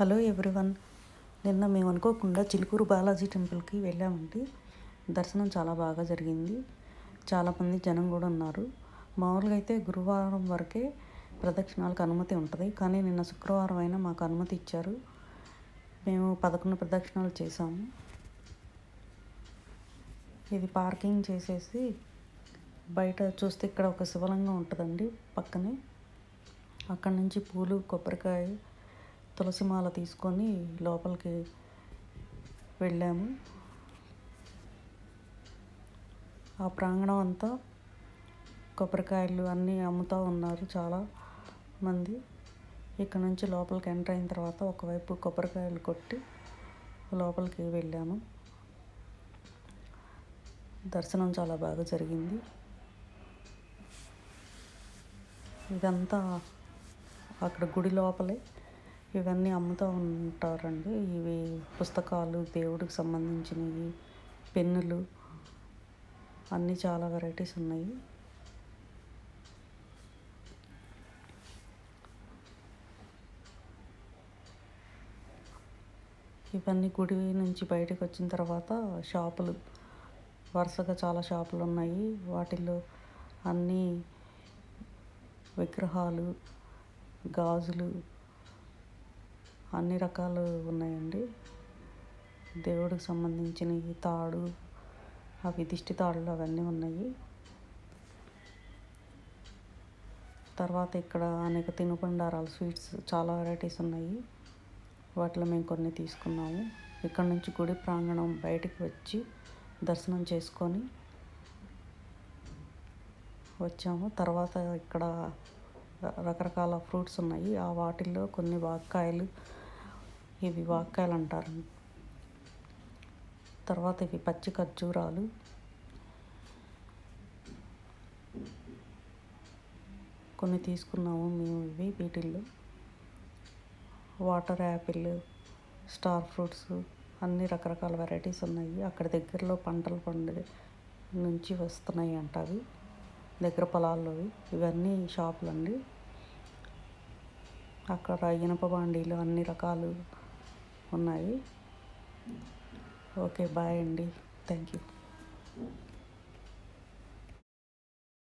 Hello everyone. నిన్న మేము అనుకోకుండా చిలుకూరు బాలాజీ టెంపుల్కి వెళ్ళామండి. దర్శనం చాలా బాగా జరిగింది. చాలామంది జనం కూడా ఉన్నారు. మామూలుగా అయితే గురువారం వరకే ప్రదక్షిణాలకు అనుమతి ఉంటుంది. కానీ నిన్న శుక్రవారం అయినా మాకు అనుమతి ఇచ్చారు. మేము పదకొండు ప్రదక్షిణాలు చేసాము ఇది పార్కింగ్ చేసేసి బయట చూస్తే ఇక్కడ ఒక శివలింగం ఉంటుందండి పక్కనే. అక్కడి నుంచి పూలు కొబ్బరికాయ తులసి మాల తీసుకొని లోపలికి వెళ్ళాము. ఆ ప్రాంగణం అంతా కొబ్బరికాయలు అన్నీ అమ్ముతూ ఉన్నారు చాలా మంది. ఇక్కడ నుంచి లోపలికి ఎంటర్ అయిన తర్వాత ఒకవైపు కొబ్బరికాయలు కొట్టి లోపలికి వెళ్ళాము. దర్శనం చాలా బాగా జరిగింది. ఇదంతా అక్కడ గుడి లోపలే. ఇవన్నీ అమ్ముతూ ఉంటారండి. ఇవి పుస్తకాలు దేవుడికి సంబంధించినవి పెన్నులు అన్నీ చాలా వెరైటీస్ ఉన్నాయి. ఇవన్నీ గుడి నుంచి బయటకు వచ్చిన తర్వాత షాపులు వరుసగా చాలా షాపులు ఉన్నాయి. వాటిల్లో అన్నీ విగ్రహాలు గాజులు అన్ని రకాలు ఉన్నాయండి. దేవుడికి సంబంధించిన తాడు అవి దిష్టి తాడులు అవన్నీ ఉన్నాయి. తర్వాత ఇక్కడ అనేక తినుబండారాలు స్వీట్స్ చాలా వెరైటీస్ ఉన్నాయి. వాటిలో మేము కొన్ని తీసుకున్నాము. ఇక్కడ నుంచి గుడి ప్రాంగణం బయటికి వచ్చి దర్శనం చేసుకొని వచ్చాము. తర్వాత ఇక్కడ రకరకాల ఫ్రూట్స్ ఉన్నాయి. ఆ వాటిల్లో కొన్ని వాక్కాయలు ఇవి వాక్కాయలు అంటారు తర్వాత ఇవి పచ్చి ఖర్జూరాలు. కొన్ని తీసుకున్నాము మేము ఇవి వీటిల్లో. వాటర్ యాపిల్ స్టార్ ఫ్రూట్స్ అన్ని రకరకాల వెరైటీస్ ఉన్నాయి. అక్కడ దగ్గరలో పంటలు పండే నుంచి వస్తున్నాయి అంట అవి. దగ్గర పొలాల్లోవి ఇవన్నీ షాపులు అండి అక్కడ ఇనప బాండీలు అన్ని రకాలు ఉన్నాయి. ఓకే బాయ్ అండి. Thank you.